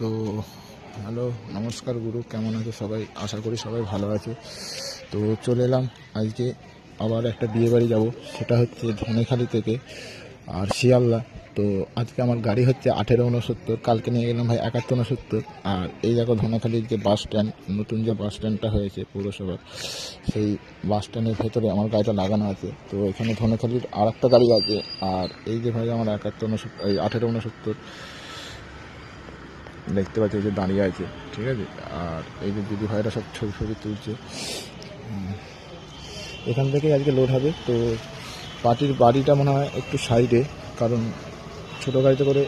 তো হ্যালো, নমস্কার গুরু, কেমন আছে সবাই? আশা করি সবাই ভালো আছে। তো চলে এলাম, আজকে আবার একটা বিয়ে বাড়ি যাব, সেটা হচ্ছে ধনেখালি থেকে, আর শিয়ালদা। তো আজকে আমার গাড়ি হচ্ছে আঠেরো উনসত্তর কালকে নিয়ে গেলাম ভাই একাত্তর উনসত্তর আর এই দেখো ধনেখালির যে বাস স্ট্যান্ড নতুন যে বাস স্ট্যান্ডটা হয়েছে পৌরসভার, সেই বাস স্ট্যান্ডের ভেতরে আমার গাড়িটা লাগানো আছে। তো এখানে ধনেখালির আর একটা গাড়ি আছে, আর এই যে ভাই আমার একাত্তর উনসত্তর এই আঠেরো উনসত্তর দেখতে পাচ্ছি যে দাঁড়িয়ে আছে, ঠিক আছে? আর এই যে দিদি ভাইরা সব ছবি ছবি তুলছে। এখান থেকে আজকে লোড হবে। তো পার্টির বাড়িটা মনে হয় একটু সাইডে, কারণ ছোটো গাড়িতে করে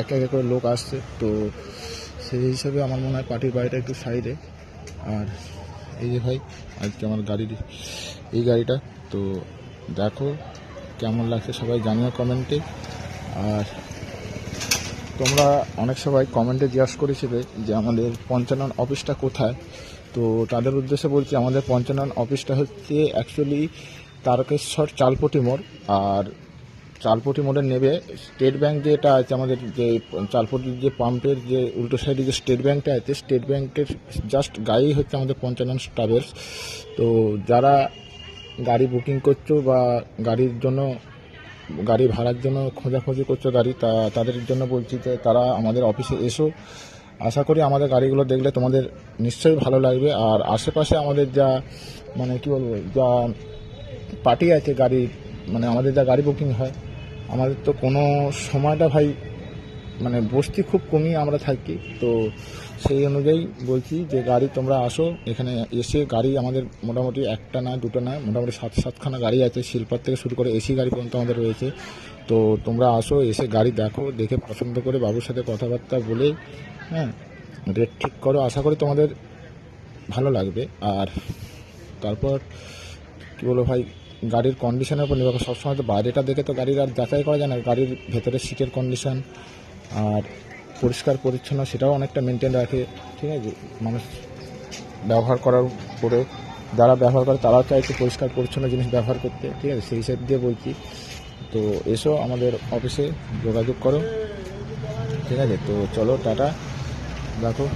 এক এক করে লোক আসছে। তো সেই হিসাবে আমার মনে হয় পার্টির বাড়িটা একটু সাইডে। আর এই যে ভাই, আজকে আমার গাড়ির এই গাড়িটা। তো দেখো কেমন লাগছে সবাই জানিও কমেন্টে। আর তোমরা অনেক সবাই কমেন্টে জিজ্ঞাসা করেছিলে যে আমাদের পঞ্চানন অফিসটা কোথায়। তো তাদের উদ্দেশ্যে বলছি আমাদের পঞ্চানন অফিসটা হচ্ছে অ্যাকচুয়ালি তারকেশ্বর চালপটি মোড়। আর চালপটি মোড়ে নেবে স্টেট ব্যাংক যেটা আছে, আমাদের যে চালপটির যে পাম্পের যে উল্টো সাইডে যে স্টেট ব্যাংকটা আছে স্টেট ব্যাংকের জাস্ট গাড়ি হচ্ছে আমাদের পঞ্চানন ট্রাভেলস তো যারা গাড়ি বুকিং করছ বা গাড়ির জন্য গাড়ি ভাড়ার জন্য খোঁজাখুঁজি করছ গাড়ি, তা তাদের জন্য বলছি যে তারা আমাদের অফিসে এসো। আশা করি আমাদের গাড়িগুলো দেখলে তোমাদের নিশ্চয়ই ভালো লাগবে। আর আশেপাশে আমাদের যা মানে কি বলব, যা পার্টি আছে গাড়ি মানে আমাদের যা গাড়ি বুকিং হয়, আমাদের তো কোনো সময়টা ভাই মানে বস্তি খুব কমই আমরা থাকি। তো সেই অনুযায়ী বলছি যে, গাড়ি তোমরা আসো। এখানে এসে গাড়ি আমাদের মোটামুটি একটা না দুটো না মোটামুটি সাত, সাতখানা গাড়ি আছে। শিল্পার থেকে শুরু করে এসি গাড়ি পর্যন্ত আমাদের রয়েছে। তো তোমরা আসো, এসে গাড়ি দেখো, দেখে পছন্দ করে বাবুর সাথে কথাবার্তা বলে হ্যাঁ রেট ঠিক করো। আশা করি তোমাদের ভালো লাগবে। আর তারপর কী বলো ভাই, গাড়ির কন্ডিশনের উপর নির্ভর। সবসময় তো বাইরেটা দেখে তো গাড়ির আর যাচাই করা যায় না। গাড়ির ভেতরে সিটের কন্ডিশন আর পরিষ্কার, পরিচ্ছন্ন সেটাও অনেকটা মেনটেন রাখে, ঠিক আছে? মানুষ ব্যবহার করার পরে যারা ব্যবহার করে তারাও চাইছে পরিষ্কার, পরিচ্ছন্ন জিনিস ব্যবহার করতে, ঠিক আছে? সেই হিসাব দিয়ে বলছি। তো এসো আমাদের অফিসে যোগাযোগ করো, ঠিক আছে? তো চলো, টাটা দেখো